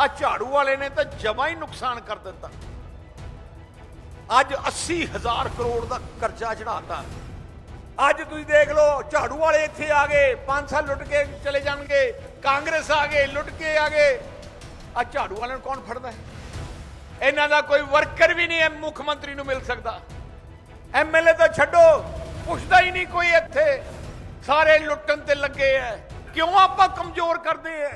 ਆ ਝਾੜੂ ਵਾਲੇ ਨੇ ਤਾਂ ਜਮਾ ਹੀ ਨੁਕਸਾਨ ਕਰ ਦਿੱਤਾ। ਅੱਜ 80000 ਕਰੋੜ ਦਾ ਕਰਜ਼ਾ ਚੜਾਤਾ ਅੱਜ ਤੁਸੀਂ ਦੇਖ ਲਓ, ਝਾੜੂ ਵਾਲੇ ਇੱਥੇ ਆ ਗਏ 5 ਸਾਲ ਲੁੱਟ ਕੇ ਚਲੇ ਜਾਣਗੇ, ਕਾਂਗਰਸ ਆ ਗਏ, ਲੁੱਟ ਕੇ ਆ ਗਏ। ਆ ਝਾੜੂ ਵਾਲਿਆਂ ਨੂੰ ਕੌਣ ਫੜਦਾ ਹੈ? ਇਹਨਾਂ ਦਾ ਕੋਈ ਵਰਕਰ ਵੀ ਨਹੀਂ ਹੈ, ਮੁੱਖ ਮੰਤਰੀ ਨੂੰ ਮਿਲ ਸਕਦਾ। ਐਮਐਲਏ ਤਾਂ ਛੱਡੋ, ਪੁੱਛਦਾ ਹੀ ਨਹੀਂ ਕੋਈ ਇੱਥੇ। ਸਾਰੇ ਲੁੱਟਣ ਤੇ ਲੱਗੇ ਐ ਕਿਉਂ ਆਪਾਂ ਕਮਜ਼ੋਰ ਕਰਦੇ ਐ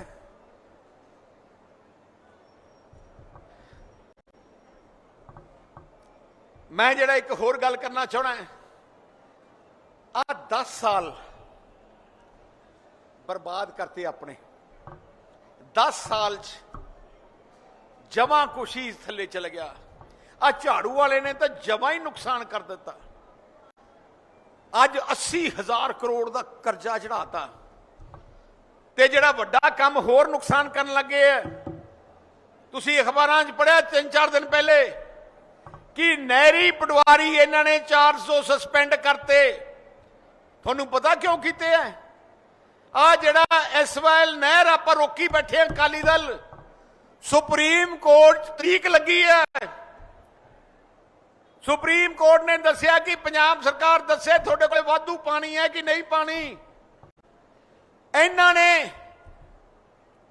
ਮੈਂ ਜਿਹੜਾ ਇੱਕ ਹੋਰ ਗੱਲ ਕਰਨਾ ਚਾਹਣਾ ਹੈ ਆ 10 ਸਾਲ ਬਰਬਾਦ ਕਰਤੇ ਆਪਣੇ 10 ਸਾਲ ਚ ਜਮਾ ਕੁਸ਼ੀ ਥੱਲੇ ਚਲ ਗਿਆ ਆ ਝਾੜੂ ਵਾਲੇ ਨੇ ਤਾਂ ਜਮਾ ਹੀ ਨੁਕਸਾਨ ਕਰ ਦਿੱਤਾ ਅੱਜ 80000 ਕਰੋੜ ਦਾ ਕਰਜ਼ਾ ਚੜਾਤਾ ਤੇ ਜਿਹੜਾ ਵੱਡਾ ਕੰਮ ਹੋਰ ਨੁਕਸਾਨ ਕਰਨ ਲੱਗੇ ਐ ਤੁਸੀਂ ਅਖਬਾਰਾਂ 'ਚ ਪੜਿਆ ਤਿੰਨ ਚਾਰ ਦਿਨ ਪਹਿਲੇ ਕਿ ਨਹਿਰੀ ਪਟਵਾਰੀ ਇਹਨਾਂ ਨੇ 400 ਸਸਪੈਂਡ ਕਰਤੇ। ਤੁਹਾਨੂੰ ਪਤਾ ਕਿਉਂ ਕੀਤੇ ਐ? ਆ ਜਿਹੜਾ ਐਸਵਾਈਐਲ ਨਹਿਰ ਆਪਾਂ ਰੋਕੀ ਬੈਠੇ ਹਾਂ ਅਕਾਲੀ ਦਲ, ਸੁਪਰੀਮ ਕੋਰਟ ਤਰੀਕ ਲੱਗੀ ਹੈ ਸੁਪਰੀਮ ਕੋਰਟ ਨੇ ਦੱਸਿਆ ਕਿ ਪੰਜਾਬ ਸਰਕਾਰ ਦੱਸੇ ਤੁਹਾਡੇ ਕੋਲ ਵਾਧੂ ਪਾਣੀ ਹੈ ਕਿ ਨਹੀਂ ਪਾਣੀ। ਇਹਨਾਂ ਨੇ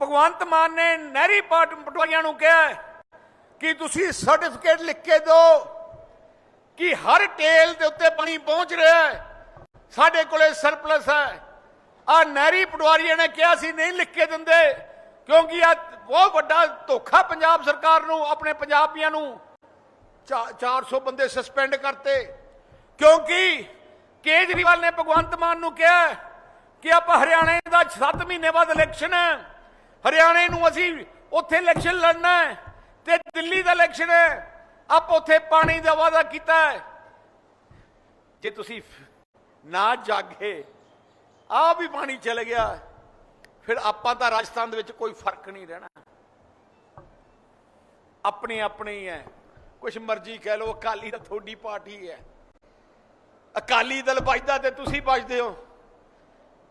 ਭਗਵੰਤ ਮਾਨ ਨੇ ਨਹਿਰੀ ਪਾਟ ਪਟਵਾਰੀਆਂ ਨੂੰ ਕਿਹਾ ਕਿ ਤੁਸੀਂ ਸਰਟੀਫਿਕੇਟ ਲਿਖ ਕੇ ਦਿਓ ਕਿ ਹਰ ਟੇਲ ਦੇ ਉੱਤੇ ਪਾਣੀ ਪਹੁੰਚ ਰਿਹਾ ਹੈ? ਸਾਡੇ ਕੋਲੇ ਸਰਪਲਸ ਹੈ। ਆ ਨਹਿਰੀ ਪਟਵਾਰੀਆਂ ਨੇ ਕਿਹਾ ਸੀ ਨਹੀਂ ਲਿਖ ਕੇ ਦਿੰਦੇ, ਕਿਉਂਕਿ ਆ ਬਹੁਤ ਵੱਡਾ ਧੋਖਾ ਪੰਜਾਬ ਸਰਕਾਰ ਨੂੰ, ਆਪਣੇ ਪੰਜਾਬੀਆਂ ਨੂੰ। ਚਾ- 400 ਬੰਦੇ ਸਸਪੈਂਡ ਕਰਤੇ। ਕਿਉਂਕਿ ਕੇਜਰੀਵਾਲ ਨੇ ਭਗਵੰਤ ਮਾਨ ਨੂੰ ਕਿਹਾ ਕਿ ਆਪਾਂ ਹਰਿਆਣੇ ਦਾ 7 ਮਹੀਨੇ ਬਾਅਦ ਇਲੈਕਸ਼ਨ ਹੈ। ਹਰਿਆਣੇ ਨੂੰ ਅਸੀਂ ਉੱਥੇ ਇਲੈਕਸ਼ਨ ਲੜਨਾ ਹੈ। ਇਲੈਕਸ਼ਨ ਹੈ। ਆਪ ਉੱਥੇ ਪਾਣੀ ਦਾ ਵਾਅਦਾ ਕੀਤਾ ਹੈ। ਜੇ ਤੁਸੀਂ ਨਾ ਜਾਗੇ ਆ ਵੀ ਪਾਣੀ ਚਲੇ ਗਿਆ, ਫਿਰ ਆਪਾਂ ਤਾਂ ਰਾਜਸਥਾਨ ਦੇ ਵਿੱਚ ਕੋਈ ਫ਼ਰਕ ਨਹੀਂ ਰਹਿਣਾ। ਆਪਣੇ ਆਪਣੇ ਹੀ ਹੈ। ਕੁਛ ਮਰਜ਼ੀ ਕਹਿ ਲਓ, ਅਕਾਲੀ ਤਾਂ ਤੁਹਾਡੀ ਪਾਰਟੀ ਹੈ। ਅਕਾਲੀ ਦਲ ਬਚਦਾ ਤੇ ਤੁਸੀਂ ਬਚਦੇ ਹੋ।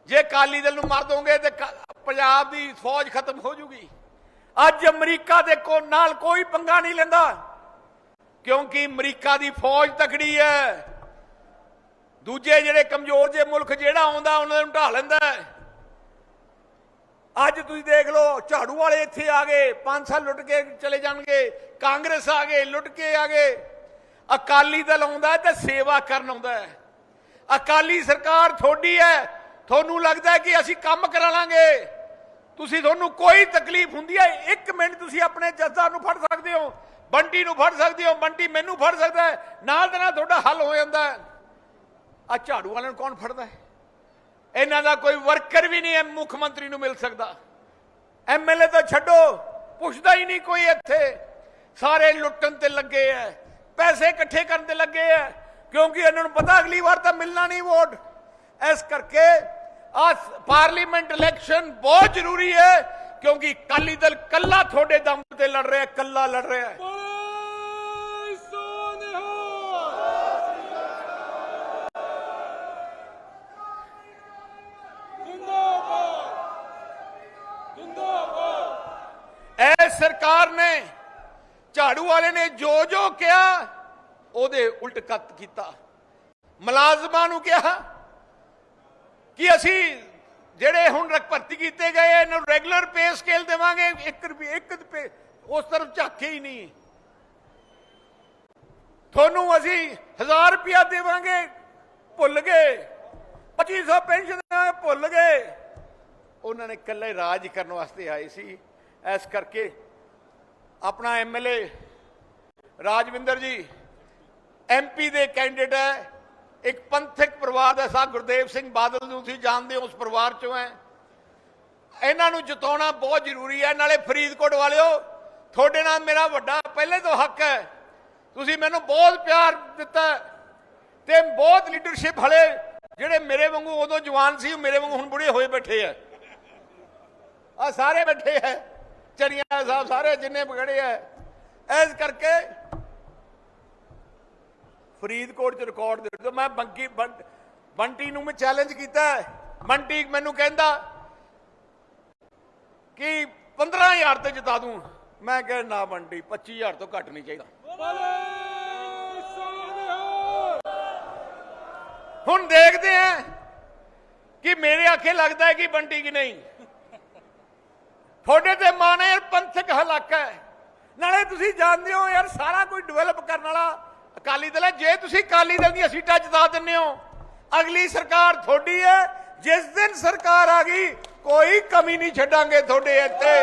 ਜੇ ਅਕਾਲੀ ਦਲ ਨੂੰ ਮਾਰ ਦੋਗੇ ਤੇ ਪੰਜਾਬ ਦੀ ਫੌਜ ਖਤਮ ਹੋ ਜੂਗੀ। ਅੱਜ ਅਮਰੀਕਾ ਦੇ ਕੋ ਨਾਲ ਕੋਈ ਪੰਗਾ ਨਹੀਂ ਲੈਂਦਾ। ਕਿਉਂਕਿ ਅਮਰੀਕਾ ਦੀ ਫੌਜ ਤਕੜੀ ਹੈ। ਦੂਜੇ ਜਿਹੜੇ ਕਮਜ਼ੋਰ ਜੇ ਮੁਲਕ ਜਿਹੜਾ ਆਉਂਦਾ, ਉਹਨਾਂ ਨੂੰ ਢਾ ਲੈਂਦਾ ਅੱਜ ਤੁਸੀਂ ਦੇਖ ਲਓ, ਝਾੜੂ ਵਾਲੇ ਇੱਥੇ ਆ ਗਏ 5 ਸਾਲ ਲੁੱਟ ਕੇ ਚਲੇ ਜਾਣਗੇ। ਕਾਂਗਰਸ ਆ ਗਏ, ਲੁੱਟ ਕੇ ਆ ਗਏ। ਅਕਾਲੀ ਦਲ ਆਉਂਦਾ ਹੈ ਤੇ ਸੇਵਾ ਕਰਨ ਆਉਂਦਾ ਹੈ। ਅਕਾਲੀ ਸਰਕਾਰ ਤੁਹਾਡੀ ਹੈ। ਤੁਹਾਨੂੰ ਲੱਗਦਾ ਕਿ ਅਸੀਂ ਕੰਮ ਕਰਾ ਲਾਂਗੇ। ਤੁਸੀਂ ਤੁਹਾਨੂੰ ਕੋਈ ਤਕਲੀਫ ਹੁੰਦੀ ਹੈ, ਇੱਕ ਮਿੰਟ ਤੁਸੀਂ ਆਪਣੇ ਜੱਜਾਂ ਨੂੰ ਫੜ ਸਕਦੇ ਹੋ, ਬੰਟੀ ਨੂੰ ਫੜ ਸਕਦੇ ਹੋ, ਬੰਟੀ ਮੈਨੂੰ ਫੜ ਸਕਦਾ ਹੈ, ਨਾਲ ਦੇ ਨਾਲ ਤੁਹਾਡਾ ਹੱਲ ਹੋ ਜਾਂਦਾ ਹੈ। ਆ ਝਾੜੂ ਵਾਲਿਆਂ ਨੂੰ ਕੌਣ ਫੜਦਾ ਹੈ? ਇਹਨਾਂ ਦਾ ਕੋਈ ਵਰਕਰ ਵੀ ਨਹੀਂ ਹੈ, ਮੁੱਖ ਮੰਤਰੀ ਨੂੰ ਮਿਲ ਸਕਦਾ। ਐਮਐਲਏ ਤਾਂ ਛੱਡੋ, ਪੁੱਛਦਾ ਹੀ ਨਹੀਂ ਕੋਈ ਇੱਥੇ। ਸਾਰੇ ਲੁੱਟਣ ਤੇ ਲੱਗੇ ਐ ਪੈਸੇ ਇਕੱਠੇ ਕਰਨ ਤੇ ਲੱਗੇ ਐ ਕਿਉਂਕਿ ਇਹਨਾਂ ਨੂੰ ਪਤਾ ਅਗਲੀ ਵਾਰ ਤਾਂ ਮਿਲਣਾ ਨਹੀਂ ਵੋਟ। ਇਸ ਕਰਕੇ ਆ ਪਾਰਲੀਮੈਂਟ ਇਲੈਕਸ਼ਨ ਬਹੁਤ ਜ਼ਰੂਰੀ ਹੈ ਕਿਉਂਕਿ ਕਾਲੀ ਦਲ ਕੱਲਾ ਤੁਹਾਡੇ ਦਮ ਤੇ ਲੜ ਰਿਹਾ ਕੱਲਾ ਲੜ ਰਿਹਾ ਹੈ। ਐ ਸਰਕਾਰ ਨੇ ਝਾੜੂ ਵਾਲੇ ਨੇ ਜੋ ਜੋ ਕਿਹਾ ਉਹਦੇ ਉਲਟ ਕੱਤ ਕੀਤਾ। ਮੁਲਾਜ਼ਮਾਂ ਨੂੰ ਕਿਹਾ ਕਿ ਅਸੀਂ ਜਿਹੜੇ ਹੁਣ ਰਕ ਭਰਤੀ ਕੀਤੇ ਗਏ ਇਹਨਾਂ ਨੂੰ ਰੈਗੂਲਰ ਪੇ ਸਕੇਲ ਦੇਵਾਂਗੇ 1 ਰੁਪਏ 1 ਰੁਪਏ, ਉਸ ਤਰਫ ਝਾਕੇ ਹੀ ਨਹੀਂ। ਤੁਹਾਨੂੰ ਅਸੀਂ 1000 ਰੁਪਇਆ ਦੇਵਾਂਗੇ, ਭੁੱਲ ਗਏ। 2500 ਪੈਨਸ਼ਨ ਦੇਵਾਂਗੇ ਭੁੱਲ ਗਏ। ਉਹਨਾਂ ਨੇ ਇਕੱਲੇ ਰਾਜ ਕਰਨ ਵਾਸਤੇ ਆਏ ਸੀ। ਇਸ ਕਰਕੇ ਆਪਣਾ ਐਮਐਲਏ ਰਾਜਵਿੰਦਰ ਜੀ ਐਮਪੀ ਦੇ ਕੈਂਡੀਡੇਟ ਹੈ। ਇੱਕ ਪੰਥਕ ਪਰਿਵਾਰ ਦਾ ਸਾਹ ਗੁਰਦੇਵ ਸਿੰਘ ਬਾਦਲ ਨੂੰ ਤੁਸੀਂ ਜਾਣਦੇ ਹੋ, ਉਸ ਪਰਿਵਾਰ ਚੋਂ ਹੈ। ਇਹਨਾਂ ਨੂੰ ਜਿਤਾਉਣਾ ਬਹੁਤ ਜ਼ਰੂਰੀ ਹੈ। ਨਾਲੇ ਫਰੀਦਕੋਟ ਵਾਲਿਓ, ਤੁਹਾਡੇ ਨਾਲ ਮੇਰਾ ਵੱਡਾ ਪਹਿਲੇ ਤੋਂ ਹੱਕ ਹੈ। ਤੁਸੀਂ ਮੈਨੂੰ ਬਹੁਤ ਪਿਆਰ ਦਿੱਤਾ ਹੈ ਤੇ ਬਹੁਤ ਲੀਡਰਸ਼ਿਪ ਹਲੇ ਜਿਹੜੇ ਮੇਰੇ ਵਾਂਗੂ ਉਦੋਂ ਜਵਾਨ ਸੀ, ਉਹ ਮੇਰੇ ਵਾਂਗੂ ਹੁਣ ਬੁੜੇ ਹੋਏ ਬੈਠੇ ਆ ਆ ਸਾਰੇ ਬੈਠੇ ਐ ਚਰੀਆਂ ਸਾਹਿਬ ਸਾਰੇ ਜਿੰਨੇ ਬਗੜੇ ਐ ਇਸ ਕਰਕੇ ਫਰੀਦਕੋਟ ਚ ਰਿਕਾਰਡ ਦੇ ਦਿਓ। ਮੈਂ ਬੰਕੀ ਬੰ- ਬੰਟੀ ਨੂੰ ਮੈਂ ਚੈਲੰਜ ਕੀਤਾ ਬੰਟੀ ਮੈਨੂੰ ਕਹਿੰਦਾ ਕਿ 15000 ਤੇ ਜਿਤਾ ਦੂੰ। ਮੈਂ ਕਿਹਾ, ਨਾ ਬੰਟੀ 25000 ਤੋਂ ਘੱਟ ਨਹੀਂ ਚਾਹੀਦਾ। ਹੁਣ ਦੇਖਦੇ ਆਂ ਕਿ ਮੇਰੇ ਆਖੇ ਲੱਗਦਾ ਹੈ ਕਿ ਬੰਟੀ ਕਿ ਨਹੀਂ। ਤੁਹਾਡੇ ਤੇ ਮਾਣੇ ਯਾਰ, ਪੰਥਕ ਹਲਾਕਾ ਹੈ। ਨਾਲੇ ਤੁਸੀਂ ਜਾਣਦੇ ਹੋ ਯਾਰ, ਸਾਰਾ ਕੁਝ ਡਿਵੈਲਪ ਕਰਨ ਵਾਲਾ ਅਕਾਲੀ ਦਲ ਹੈ, ਜੇ ਤੁਸੀਂ ਅਕਾਲੀ ਦਲ ਦੀਆਂ ਸੀਟਾਂ ਜਿਤਾ ਦਿੰਦੇ ਹੋ, ਅਗਲੀ ਸਰਕਾਰ ਤੁਹਾਡੀ ਹੈ, ਜਿਸ ਦਿਨ ਸਰਕਾਰ ਆ ਗਈ, ਕੋਈ ਕਮੀ ਨਹੀਂ ਛੱਡਾਂਗੇ ਤੁਹਾਡੇ ਇੱਥੇ।